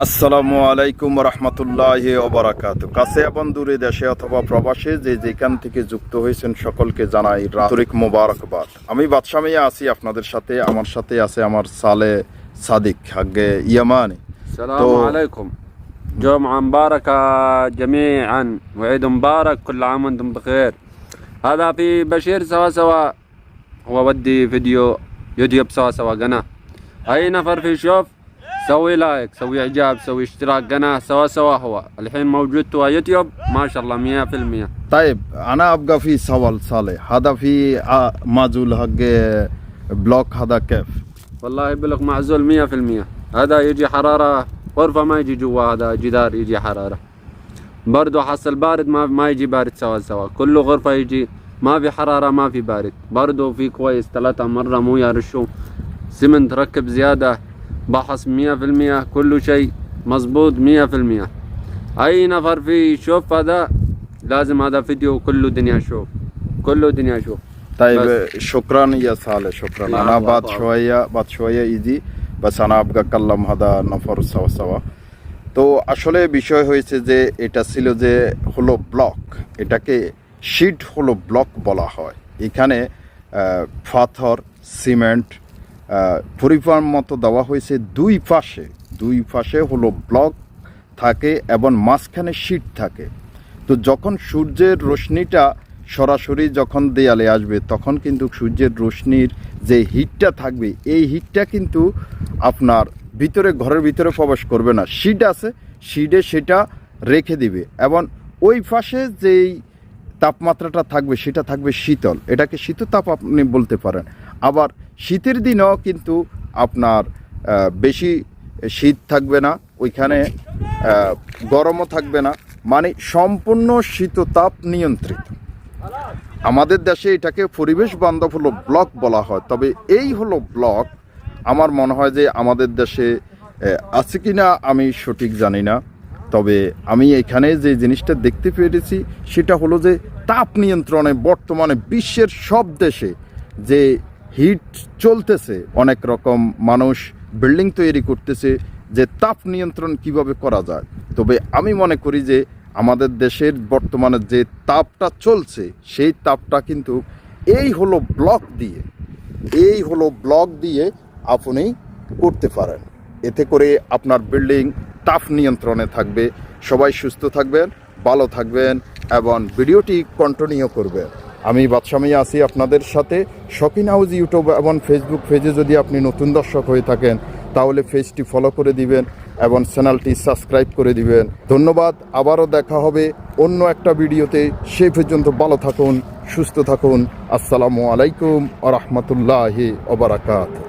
আসসালামু আলাইকুম রহমতুল্লাহ ওবরাকাত কাছে এবং দূরে দেশে অথবা প্রবাসে যে যেখান থেকে যুক্ত হয়েছেন সকলকে জানাই রাতরিক মোবারকবাদ আমি বাদশামিয়া আছি আপনাদের সাথে আমার সাথে আছে আমার সালে সাদিক আগে ইয়ামানি السلام تو- عليكم جمعة مباركة جميعا وعيد مبارك كل عام وانتم بخير هذا في بشير سوا سوا هو ودي فيديو يوتيوب سوا سوا قناة اي نفر في شوف سوي لايك سوي إعجاب سوي إشتراك قناة سوا سوا هو. الحين موجود تو يوتيوب؟ ما شاء الله مية في المية. طيب أنا أبقى في سوال صالح. هذا في آه، مازول حق بلوك هذا كيف؟ والله بلغ معزول مية في المية. هذا يجي حرارة غرفة ما يجي جوا هذا جدار يجي حرارة. برضو حصل بارد ما ما يجي بارد سوا سوا. كله غرفة يجي ما في حرارة ما في بارد. برضو في كويس ثلاثة مرة مو يرشوا سمنت ركب زيادة بحص مية في المية كل شيء مزبوط مية في المية أي نفر في يشوف هذا لازم هذا فيديو كله دنيا شوف كله دنيا شوف طيب بس. شكرا يا صالح شكرا لا، انا عفوا، بعد عفوا. شويه بعد شويه يجي بس انا ابقى اتكلم هذا نفر سوا سوا তো আসলে বিষয় হয়েছে যে এটা ছিল যে হলো ব্লক এটাকে শিট হলো ব্লক বলা হয় এখানে আহ, পাথর সিমেন্ট আহ, পরিমাণ মতো দেওয়া হয়েছে দুই পাশে। দুই পাশে হলো ব্লক থাকে এবং মাঝখানে শিট থাকে। তো যখন সূর্যের রশ্মিটা সরাসরি যখন দেয়ালে আসবে, তখন কিন্তু সূর্যের রশ্মির যে হিটটা থাকবে, এই হিটটা কিন্তু আপনার ভিতরে, ঘরের ভিতরে প্রবেশ করবে না। শিড আছে শিডে সেটা রেখে দিবে এবং ওই পাশে যেই তাপমাত্রাটা থাকবে, সেটা থাকবে শীতল। এটাকে শীতল তাপ আপনি বলতে পারেন। আবার শীতের দিনও কিন্তু আপনার বেশি শীত থাকবে না, ওইখানে গরমও থাকবে না মানে সম্পূর্ণ শীততাপ নিয়ন্ত্রিত। আমাদের দেশে এটাকে পরিবেশ বান্ধব হলো ব্লক বলা হয়, তবে এই হলো ব্লক, আমার মনে হয় যে আমাদের দেশে আছে কি না আমি সঠিক জানি না, তবে আমি এখানে যে জিনিসটা দেখতে পেরেছি, সেটা হলো যে তাপ নিয়ন্ত্রণে বর্তমানে বিশ্বের সব দেশে যে হিট চলতেছে। অনেক রকম মানুষ বিল্ডিং তৈরি করতেছে যে তাপ নিয়ন্ত্রণ কীভাবে করা যায়। তবে আমি মনে করি যে আমাদের দেশের বর্তমানে যে তাপটা চলছে, সেই তাপটা কিন্তু এই হলো ব্লক দিয়ে, এই হলো ব্লক দিয়ে আপনি করতে পারেন। এতে করে আপনার বিল্ডিং তাপ নিয়ন্ত্রণে থাকবে। সবাই সুস্থ থাকবেন, ভালো থাকবেন এবং ভিডিওটি কন্টিনিউ করবেন। আমি বাদশামী আছি আপনাদের সাথে। শপিং হাউস ইউটিউব এবং ফেসবুক পেজে যদি আপনি নতুন দর্শক হয়ে থাকেন, তাহলে পেজটি ফলো করে দিবেন এবং চ্যানেলটি সাবস্ক্রাইব করে দিবেন। ধন্যবাদ, আবারও দেখা হবে অন্য একটা ভিডিওতে। সে পর্যন্ত ভালো থাকুন, সুস্থ থাকুন। আসসালামু আলাইকুম আ রহমতুল্লাহি ওবরাকাত